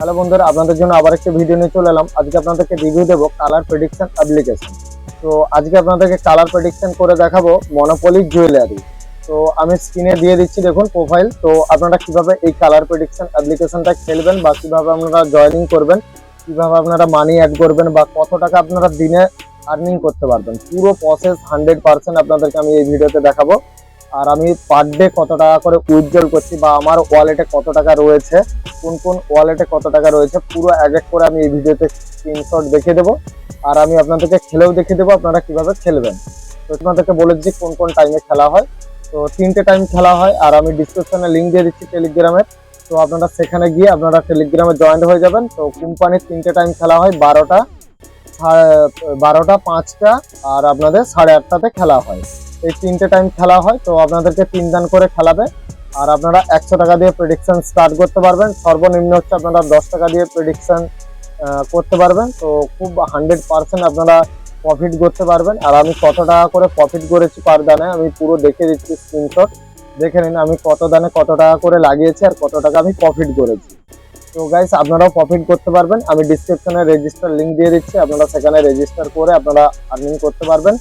Hello বন্ধুরা, আপনাদের জন্য আবার একটা ভিডিও নিয়ে চলে এলাম। আজকে আপনাদেরকে রিভিউ দেবো কালার প্রেডিকশন অ্যাপ্লিকেশন তো আজকে আপনাদেরকে কালার প্রেডিকশন করে দেখাবো মনোপলি জুয়েলারি তো আমি স্ক্রিনে দিয়ে দিচ্ছি, দেখুন প্রোফাইল তো আপনারা কীভাবে এই কালার প্রেডিকশন অ্যাপ্লিকেশনটা খেলবেন বা কীভাবে আপনারা জয়েনিং করবেন, কীভাবে আপনারা মানি অ্যাড করবেন বা কত টাকা আপনারা দিনে আর্নিং করতে পারবেন, পুরো প্রসেস হান্ড্রেড পার্সেন্ট আপনাদেরকে আমি এই ভিডিওতে দেখাবো। আর আমি পার ডে কত টাকা করে উইথড্রল করছি বা আমার ওয়ালেটে কত টাকা রয়েছে, কোন কোন ওয়ালেটে কত টাকা রয়েছে, পুরো এক এক করে আমি এই ভিডিওতে স্ক্রিনশট দেখে দেবো। আর আমি আপনাদেরকে খেলেও দেখে দেবো আপনারা কীভাবে খেলবেন। তো আপনাদেরকে বলে দিচ্ছি কোন কোন টাইমে খেলা হয়। তো তিনটে টাইম খেলা হয় আর আমি ডিসক্রিপশনে লিঙ্ক দিয়ে দিচ্ছি টেলিগ্রামের তো আপনারা সেখানে গিয়ে আপনারা টেলিগ্রামে জয়েন্ট হয়ে যাবেন। তো কোম্পানির তিনটে টাইম খেলা হয়, বারোটা বারোটা, পাঁচটা, আর আপনাদের সাড়ে আটটাতে খেলা হয়। এই তিনটে টাইম খেলা হয়, তো আপনাদেরকে তিন দান করে খেলাবে। আর আপনারা একশো টাকা দিয়ে প্রেডিকশন স্টার্ট করতে পারবেন। সর্বনিম্ন হচ্ছে আপনারা দশ টাকা দিয়ে প্রেডিকশন করতে পারবেন। তো খুব হান্ড্রেড পার্সেন্ট আপনারা প্রফিট করতে পারবেন। আর আমি কত টাকা করে প্রফিট করেছি পার দানে, আমি পুরো দেখে দিচ্ছি স্ক্রিনশট দেখে নিন আমি কত দানে কত টাকা করে লাগিয়েছি আর কত টাকা আমি প্রফিট করেছি। তো গাইস আপনারাও প্রফিট করতে পারবেন। আমি ডিসক্রিপশনে রেজিস্টার লিঙ্ক দিয়ে দিচ্ছি। আপনারা সেখানে রেজিস্টার করে আপনারা আর্নিং করতে পারবেন।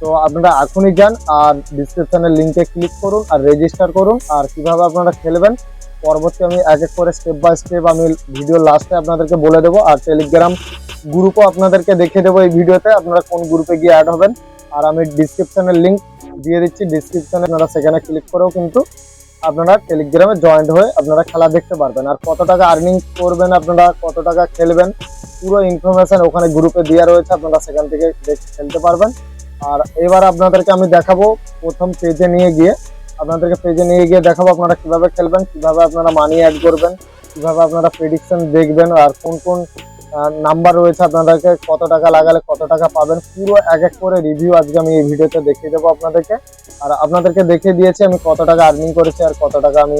তো আপনারা এখনই যান আর ডিসক্রিপশনের লিঙ্কে ক্লিক করুন আর রেজিস্টার করুন আর কীভাবে আপনারা খেলবেন, পরবর্তী আমি এক এক করে স্টেপ বাই স্টেপ আমি ভিডিও লাস্টে আপনাদেরকে বলে দেবো আর টেলিগ্রাম গ্রুপও আপনাদেরকে দেখে দেবো এই ভিডিওতে আপনারা কোন গ্রুপে গিয়ে অ্যাড হবেন। আর আমি ডিসক্রিপশনের লিঙ্ক দিয়ে দিচ্ছি ডিসক্রিপশনে আপনারা সেখানে ক্লিক করেও কিন্তু আপনারা টেলিগ্রামে জয়েন্ট হয়ে আপনারা খেলা দেখতে পারবেন। আর কত টাকা আর্নিং করবেন আপনারা, কত টাকা খেলবেন, পুরো ইনফরমেশন ওখানে গ্রুপে দেওয়া রয়েছে, আপনারা সেখান থেকে খেলতে পারবেন। আর এবার আপনাদেরকে আমি দেখাবো প্রথম পেজে নিয়ে গিয়ে। আপনাদেরকে পেজে নিয়ে গিয়ে দেখাবো আপনারা কীভাবে খেলবেন, কীভাবে আপনারা মানি অ্যাড করবেন, কীভাবে আপনারা প্রেডিকশন দেখবেন আর কোন কোন নাম্বার রয়েছে আপনাদেরকে, কত টাকা লাগালে কত টাকা পাবেন, পুরো এক এক করে রিভিউ আজকে আমি এই ভিডিওতে দেখিয়ে দেবো আপনাদেরকে। আর আপনাদেরকে দেখিয়ে দিয়েছি আমি কত টাকা আর্নিং করেছি আর কত টাকা আমি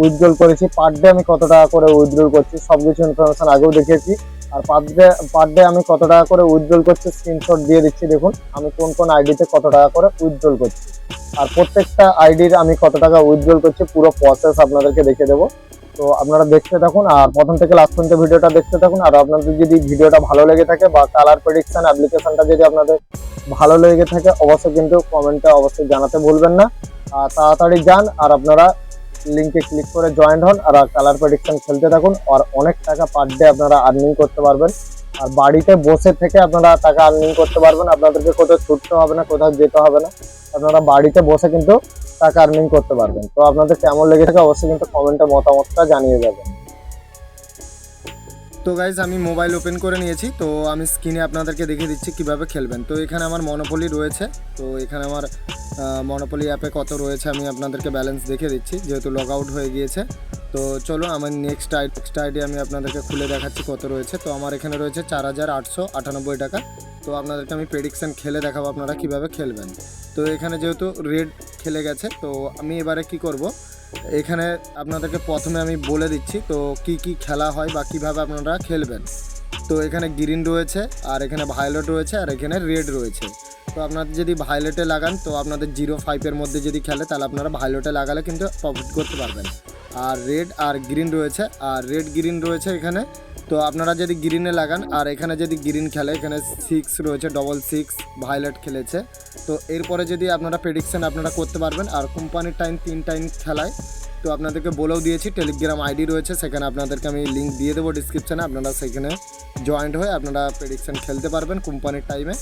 উইথড্রল করেছি। পার ডে আমি কত টাকা করে উইথড্রল করছি সব কিছু ইনফরমেশন আগেও দেখিয়েছি। আর পার ডে পার ডে আমি কত টাকা করে উইথড্রল করছি স্ক্রিনশট দিয়ে দিচ্ছি, দেখুন। আমি কোন কোন আইডিতে কত টাকা করে উইথড্রল করছি। আর প্রত্যেকটা আইডির আমি কত টাকা উইথড্রল করছি, পুরো প্রসেস আপনাদেরকে দেখে দেবো। তো আপনারা দেখতে থাকুন, আর প্রথম থেকে লাস্ট পর্যন্ত ভিডিওটা দেখতে থাকুন, আর আপনাদের যদি ভিডিওটা ভালো লেগে থাকে বা কালার প্রেডিকশন অ্যাপ্লিকেশনটা যদি আপনাদের ভালো লেগে থাকে, অবশ্যই কিন্তু কমেন্টে অবশ্যই জানাতে ভুলবেন না। আর তাড়াতাড়ি যান, আর আপনারা লিঙ্কে ক্লিক করে জয়েন্ট হন আর কালার প্রেডিকশন খেলতে থাকুন আর অনেক টাকা পার ডে আপনারা আর্নিং করতে পারবেন। আর বাড়িতে বসে থেকে আপনারা টাকা আর্নিং করতে পারবেন। আপনাদেরকে কোথাও ছুটতে হবে না, কোথাও যেতে হবে না। আপনারা বাড়িতে বসে কিন্তু টাকা আর্নিং করতে পারবেন। তো আপনাদের কেমন লেগে থাকে অবশ্যই কিন্তু কমেন্টে মতামতটা জানিয়ে যাবেন। তো গাইজ আমি মোবাইল ওপেন করে নিয়েছি, তো আমি স্ক্রিনে আপনাদেরকে দেখিয়ে দিচ্ছি কীভাবে খেলবেন। তো এখানে আমার মনোপলি রয়েছে, তো এখানে আমার মনোপলি অ্যাপে কত রয়েছে আমি আপনাদেরকে ব্যালেন্স দেখিয়ে দিচ্ছি, যেহেতু লগ আউট হয়ে গিয়েছে। তো চলো, আমার নেক্সট আই নেক্সট আইডি আমি আপনাদেরকে খুলে দেখাচ্ছি কত রয়েছে। তো আমার এখানে রয়েছে চার হাজার আটশো আটানব্বই টাকা। তো আপনাদেরকে আমি প্রেডিকশন খেলে দেখাবো আপনারা কীভাবে খেলবেন। তো এখানে যেহেতু রেড খেলে গেছে, তো আমি এবারে কি করব? এখানে আপনাদেরকে প্রথমে আমি বলে দিচ্ছি, তো কি কি খেলা হয় বা কীভাবে আপনারা খেলবেন। তো এখানে গ্রিন রয়েছে, আর এখানে ভায়োলেট রয়েছে, আর এখানে রেড রয়েছে। তো আপনাদের যদি ভায়োলেটে লাগান, তো আপনাদের জিরো ফাইভের মধ্যে যদি খেলে, তাহলে আপনারা ভায়োলেটে লাগালে কিন্তু প্রফিট করতে পারবেন। আর রেড আর গ্রিন রয়েছে, আর রেড গ্রিন রয়েছে এখানে। তো আপনারা যদি গ্রিনে লাগান, আর এখানে যদি গ্রিন খেলে, এখানে সিক্স রয়েছে ডবল সিক্স ভায়োলেট খেলেছে। তো এরপরে যদি আপনারা প্রেডিকশন আপনারা করতে পারবেন, আর কোম্পানির টাইম তিন টাইম খেলায়, তো আপনাদেরকে বলেও দিয়েছি টেলিগ্রাম আইডি রয়েছে, সেখানে আপনাদেরকে আমি লিঙ্ক দিয়ে দেবো ডিসক্রিপশানে আপনারা সেখানে জয়েন্ট হয়ে আপনারা প্রেডিকশন খেলতে পারবেন কোম্পানির টাইমে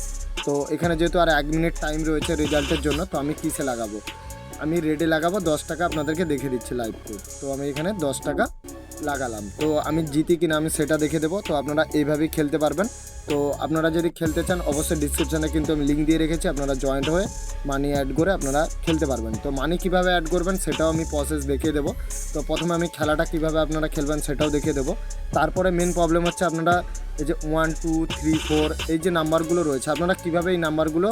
তো এখানে যেহেতু আর এক মিনিট টাইম রয়েছে রেজাল্টের জন্য, তো আমি কিসে লাগাবো? আমি রেডে লাগাবো, দশ টাকা আপনাদেরকে দেখে দিচ্ছি লাইভ তো আমি এখানে দশ টাকা লাগালাম। তো আমি জিতি কিনা আমি সেটা দেখে দেবো। তো আপনারা এইভাবেই খেলতে পারবেন। তো আপনারা যদি খেলতে চান, অবশ্যই ডিসক্রিপশানে কিন্তু আমি লিঙ্ক দিয়ে রেখেছি, আপনারা জয়েন্ট হয়ে মানি অ্যাড করে আপনারা খেলতে পারবেন। তো মানি কীভাবে অ্যাড করবেন সেটাও আমি প্রসেস দেখিয়ে দেবো। তো প্রথমে আমি খেলাটা কীভাবে আপনারা খেলবেন সেটাও দেখিয়ে দেবো। তারপরে মেন প্রবলেম হচ্ছে আপনারা এই যে ওয়ান টু থ্রি ফোর এই যে নাম্বারগুলো রয়েছে, আপনারা কীভাবে এই নাম্বারগুলো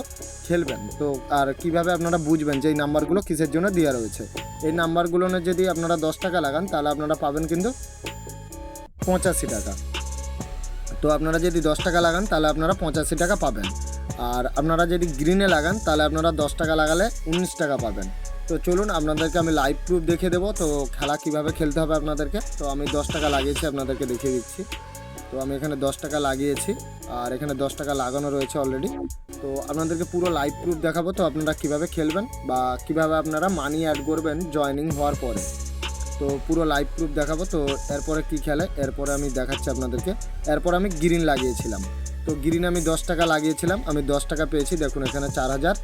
খেলবেন? তো আর কীভাবে আপনারা বুঝবেন যে এই নাম্বারগুলো কিসের জন্য দেওয়া রয়েছে? এই নাম্বারগুলো যদি আপনারা দশ টাকা লাগান, তাহলে আপনারা পাবেন কিন্তু পঁচাশি টাকা। তো আপনারা যদি দশ টাকা লাগান, তাহলে আপনারা পঁচাশি টাকা পাবেন। আর আপনারা যদি গ্রিনে লাগান, তাহলে আপনারা দশ টাকা লাগালে উনিশ টাকা পাবেন। তো চলুন, আপনাদেরকে আমি লাইভ প্রুফ দেখে দেবো। তো খেলা কীভাবে খেলতে হবে আপনাদেরকে? তো আমি দশ টাকা লাগিয়েছি, আপনাদেরকে দেখিয়ে দিচ্ছি। তো আমি এখানে দশ টাকা লাগিয়েছি, আর এখানে দশ টাকা লাগানো রয়েছে অলরেডি তো আপনাদেরকে পুরো লাইভ প্রুফ দেখাবো। তো আপনারা কীভাবে খেলবেন বা কীভাবে আপনারা মানি অ্যাড করবেন জয়নিং হওয়ার পরে। তো পুরো লাইভ প্রুফ দেখাবো। তো এরপরে কি খেলে? এরপরে আমি দেখাচ্ছি আপনাদেরকে। এরপর আমি গ্রিন লাগিয়েছিলাম। তো গ্রিন আমি দশ টাকা লাগিয়েছিলাম। আমি দশ টাকা পেয়েছি। দেখুন, এখানে চার হাজার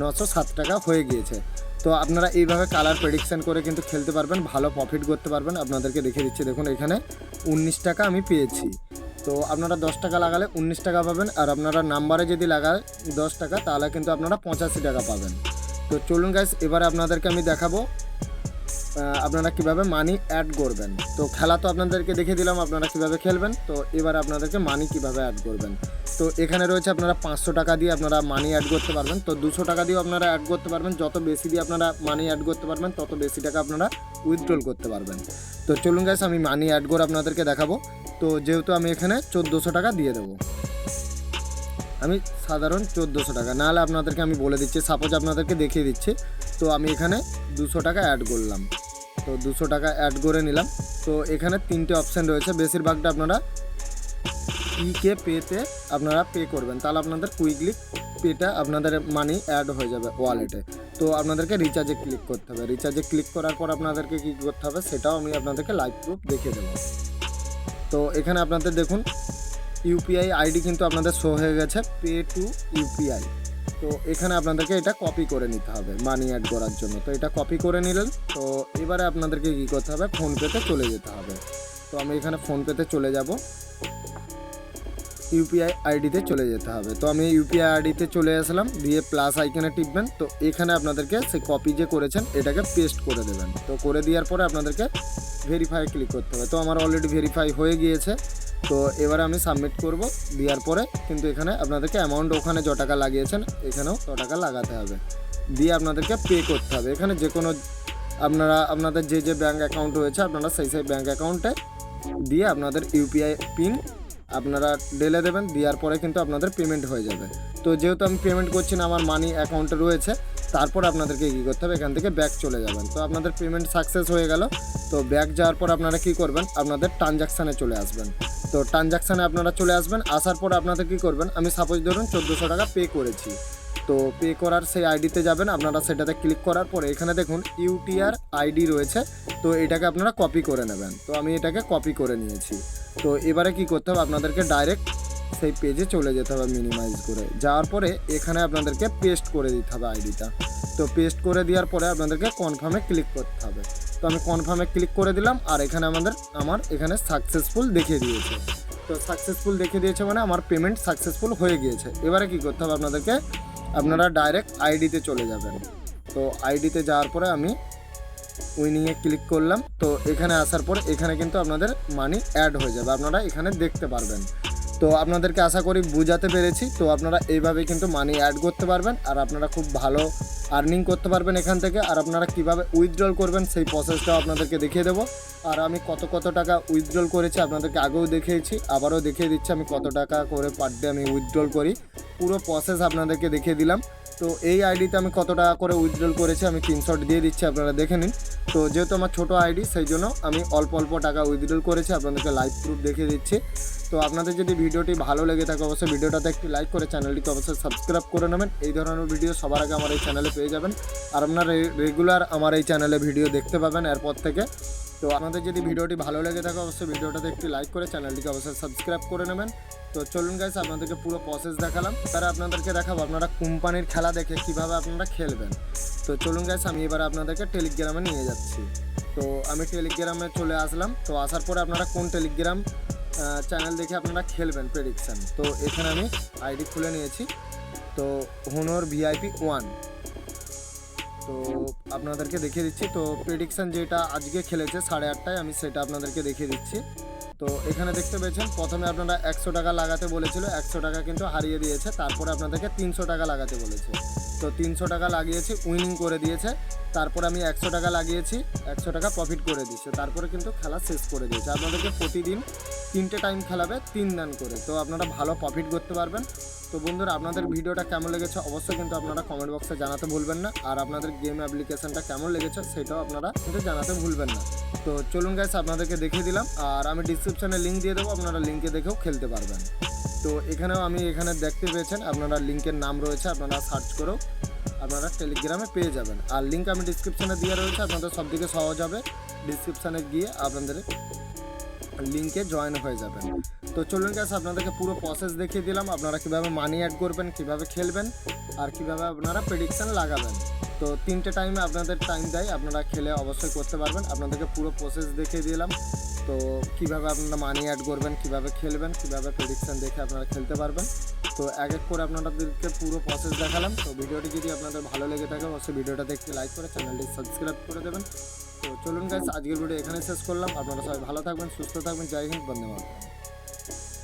নশো সাত টাকা হয়ে গিয়েছে। তো আপনারা এইভাবে কালার প্রেডিকশান করে কিন্তু খেলতে পারবেন, ভালো প্রফিট করতে পারবেন। আপনাদেরকে দেখে দিচ্ছি। দেখুন, এখানে উনিশ টাকা আমি পেয়েছি। তো আপনারা দশ টাকা লাগালে উনিশ টাকা পাবেন। আর আপনারা নাম্বারে যদি লাগায় দশ টাকা, তাহলে কিন্তু আপনারা পঁচাশি টাকা পাবেন। তো চলুন গাইস এবারে আপনাদেরকে আমি দেখাবো। আপনারা কীভাবে মানি অ্যাড করবেন? তো খেলা তো আপনাদেরকে দেখে দিলাম, আপনারা কীভাবে খেলবেন। তো এবার আপনাদেরকে মানি কীভাবে অ্যাড করবেন? তো এখানে রয়েছে আপনারা পাঁচশো টাকা দিয়ে আপনারা মানি অ্যাড করতে পারবেন। তো দুশো টাকা দিয়েও আপনারা অ্যাড করতে পারবেন। যত বেশি দিয়ে আপনারা মানি অ্যাড করতে পারবেন, তত বেশি টাকা আপনারা উইথড্রল করতে পারবেন। তো চলুন গাইস আমি মানি অ্যাড করে আপনাদেরকে দেখাবো। তো যেহেতু আমি এখানে চোদ্দোশো টাকা দিয়ে দেবো। আমি সাধারণ চোদ্দোশো টাকা। নাহলে আপনাদেরকে আমি বলে দিচ্ছি সাপোজ আপনাদেরকে দেখিয়ে দিচ্ছি। তো আমি এখানে দুশো টাকা অ্যাড করলাম। তো দুশো টাকা অ্যাড করে নিলাম। তো এখানে তিনটে অপশান রয়েছে। বেশিরভাগটা আপনারা ইকে পেতে আপনারা পে করবেন। তাহলে আপনাদের কুইকলি পেটা আপনাদের মানি অ্যাড হয়ে যাবে ওয়ালেটে তো আপনাদেরকে রিচার্জে ক্লিক করতে হবে। রিচার্জে ক্লিক করার পর আপনাদেরকে কী করতে হবে, সেটাও আমি আপনাদেরকে লাইভ প্রুফ দেখিয়ে দেবো। তো এখানে আপনাদের দেখুন ইউপিআই আইডি কিন্তু আপনাদের শো হয়ে গেছে। পে টু ইউপিআই তো এখানে আপনাদেরকে এটা কপি করে নিতে হবে মানি অ্যাড করার জন্য। তো এটা কপি করে নিলেন, তো এবারে আপনাদেরকে কী করতে হবে? ফোনপেতে চলে যেতে হবে। তো আমি এখানে ফোনপেতে চলে যাব। ইউপিআই আইডিতে চলে যেতে হবে। তো আমি ইউপিআই আইডিতে চলে আসলাম, দিয়ে প্লাস আইকনে টিপবেন। তো এখানে আপনাদেরকে সেই কপি যে করেছেন, এটাকে পেস্ট করে দেবেন। তো করে দেওয়ার পরে আপনাদেরকে ভেরিফাই ক্লিক করতে হবে। তো আমার অলরেডি ভেরিফাই হয়ে গিয়েছে। তো এবারে আমি সাবমিট করব, দেওয়ার পরে কিন্তু এখানে আপনাদেরকে অ্যামাউন্ট ওখানে য টাকা লাগিয়েছেন, এখানেও ত টাকা লাগাতে হবে। দিয়ে আপনাদেরকে পে করতে হবে। এখানে যে কোনো আপনারা, আপনাদের যে যে ব্যাঙ্ক অ্যাকাউন্ট রয়েছে, আপনারা সেই সেই ব্যাঙ্ক অ্যাকাউন্টে দিয়ে আপনাদের ইউপিআই পিন আপনারা ডেলে দেবেন, দেওয়ার পরে কিন্তু আপনাদের পেমেন্ট হয়ে যাবে। তো যেহেতু আমি পেমেন্ট করছি না, আমার মানি অ্যাকাউন্টে রয়েছে, তারপর আপনাদেরকে কী করতে হবে? এখান থেকে ব্যাক চলে যাবেন। তো আপনাদের পেমেন্ট সাকসেস হয়ে গেল। তো ব্যাক যাওয়ার পর আপনারা কী করবেন? আপনাদের ট্রানজাকশানে চলে আসবেন। তো ট্রানজাকশানে আপনারা চলে আসবেন, আসার পর আপনাদের কী করবেন, আমি সাপোজ ধরুন চোদ্দোশো টাকা পে করেছি। তো পে করার সেই আইডিতে যাবেন, আপনারা সেটাতে ক্লিক করার পরে এখানে দেখুন ইউটিআর আইডি রয়েছে, তো এটাকে আপনারা কপি করে নেবেন। তো আমি এটাকে কপি করে নিয়েছি। তো এবারে কি করতে হবে, আপনাদেরকে ডাইরেক্ট সেই পেজে চলে যেতে হবে মিনিমাইজ করে। যাওয়ার পরে এখানে আপনাদেরকে পেস্ট করে দিতে হবে আইডিটা তো পেস্ট করে দেওয়ার পরে আপনাদেরকে কনফার্মে ক্লিক করতে হবে। তো আমি কনফার্মে ক্লিক করে দিলাম আর এখানে আমাদের, আমার এখানে সাকসেসফুল দেখিয়ে দিয়েছে। তো সাকসেসফুল দেখিয়ে দিয়েছে মানে আমার পেমেন্ট সাকসেসফুল হয়ে গিয়েছে। এবারে কি করতে হবে আপনাদেরকে? আপনারা ডাইরেক্ট আইডিতে চলে যাবেন। তো আইডিতে যাওয়ার পরে আমি উইনিংয়ে ক্লিক করলাম। তো এখানে আসার পর এখানে কিন্তু আপনাদের মানি অ্যাড হয়ে যাবে। আপনারা এখানে দেখতে পারবেন। তো আপনাদেরকে আশা করি বোঝাতে পেরেছি। তো আপনারা এইভাবে কিন্তু মানি অ্যাড করতে পারবেন আর আপনারা খুব ভালো আর্নিং করতে পারবেন এখান থেকে। আর আপনারা কীভাবে উইথড্রল করবেন সেই প্রসেসটাও আপনাদেরকে দেখিয়ে দেবো। আর আমি কত কত টাকা উইথড্রল করেছি আপনাদেরকে আগেও দেখিয়েছি, আবারও দেখিয়ে দিচ্ছি আমি কত টাকা করে পার ডে আমি উইথড্রল করি। পুরো প্রসেস আপনাদেরকে দেখিয়ে দিলাম। তো এই আইডিতে আমি কত টাকা করে উইথড্রল করেছি আমি স্ক্রিনশট দিয়ে দিচ্ছি, আপনারা দেখে নিন। তো যেহেতু আমার ছোটো আইডি সেই জন্য আমি অল্প অল্প টাকা উইথড্রল করেছি, আপনাদেরকে লাইভ প্রুফ দেখিয়ে দিচ্ছি। তো আপনাদের যদি ভিডিওটি ভালো লেগে থাকে, অবশ্যই ভিডিওটাতে একটি লাইক করে চ্যানেলটিকে অবশ্যই সাবস্ক্রাইব করে নেবেন। এই ধরনের ভিডিও সবার আগে আমার এই চ্যানেলে পেয়ে যাবেন। আর আপনারা রেগুলার আমার এই চ্যানেলে ভিডিও দেখতে পাবেন এরপর থেকে। তো আপনাদের যদি ভিডিওটি ভালো লেগে থাকে, অবশ্যই ভিডিওটাতে একটি লাইক করে চ্যানেলটিকে অবশ্যই সাবস্ক্রাইব করে নেবেন। তো চলুন গাইস আপনাদেরকে পুরো প্রসেস দেখালাম। তারা আপনাদেরকে দেখাবো আপনারা কোম্পানির খেলা দেখে কীভাবে আপনারা খেলবেন। তো চলুন গাইস আমি এবার আপনাদেরকে টেলিগ্রামে নিয়ে যাচ্ছি। তো আমি টেলিগ্রামে চলে আসলাম। তো আসার পরে আপনারা কোন টেলিগ্রাম চ্যানেল দেখে আপনারা খেলবেন প্রেডিকশান তো এখানে আমি আইডি খুলে নিয়েছি। তো হুনোর ভিআইপি ওয়ান তো আপনাদেরকে দেখিয়ে দিচ্ছি। তো প্রেডিকশান যেটা আজকে খেলেছে সাড়ে আটটায়, আমি সেটা আপনাদেরকে দেখিয়ে দিচ্ছি। তো এখানে দেখতে পেয়েছেন, প্রথমে আপনারা একশো টাকা লাগাতে বলেছিল, একশো টাকা কিন্তু হারিয়ে দিয়েছে, তারপরে আপনাদেরকে তিনশো টাকা লাগাতে বলেছে। তো তিনশো টাকা লাগিয়েছি উইনিং করে দিয়েছে। তারপরে আমি একশো টাকা লাগিয়েছি, একশো টাকা প্রফিট করে দিচ্ছে তারপরে কিন্তু খেলা শেষ করে দিয়েছে। আপনাদেরকে প্রতিদিন তিনটে টাইম খেলাবে, তিন দান করে। তো আপনারা ভালো প্রফিট করতে পারবেন। তো বন্ধুরা, আপনাদের ভিডিওটা কেমন লেগেছে অবশ্যই কিন্তু আপনারা কমেন্ট বক্সে জানাতে ভুলবেন না। আর আপনাদের গেম অ্যাপ্লিকেশনটা কেমন লেগেছে সেটাও আপনারা কিন্তু জানাতে ভুলবেন না। তো চলুন গাইস আপনাদেরকে দেখিয়ে দিলাম। আর আমি ডিসক্রিপশনে লিঙ্ক দিয়ে দেবো, আপনারা লিঙ্কে দেখেও খেলতে পারবেন। তো এখানেও আমি এখানে দেখতে পেয়েছেন, আপনারা লিঙ্কের নাম রয়েছে, আপনারা সার্চ করেও আপনারা টেলিগ্রামে পেয়ে যাবেন। আর লিঙ্ক আমি ডিসক্রিপশনে দিয়ে রয়েছে, আপনাদের সব দিকে সহজ হবে। ডিসক্রিপশানে গিয়ে আপনাদের লিঙ্কে জয়েন হয়ে যাবেন। তো চলুন গাছ আপনাদেরকে পুরো প্রসেস দেখিয়ে দিলাম, আপনারা কীভাবে মানি অ্যাড করবেন, কীভাবে খেলবেন, আর কীভাবে আপনারা প্রেডিকশান লাগাবেন। তো তিনটে টাইমে আপনাদের টাইম দেয়, আপনারা খেলে অবশ্যই করতে পারবেন। আপনাদেরকে পুরো প্রসেস দেখিয়ে দিলাম। তো কীভাবে আপনারা মানি অ্যাড করবেন, কীভাবে খেলবেন, কীভাবে প্রেডিকশান দেখে আপনারা খেলতে পারবেন। তো এক এক করে আপনাদেরকে পুরো প্রসেস দেখালাম। তো ভিডিওটি যদি আপনাদের ভালো লেগে থাকে, অবশ্যই ভিডিওটা দেখতে লাইক করে চ্যানেলটি সাবস্ক্রাইব করে দেবেন। তো চলুন গাইস আজকের ভিডিও এখানে শেষ করলাম। আপনারা সবাই ভালো থাকবেন, সুস্থ থাকবেন। জয় হিন্দ মাতরম।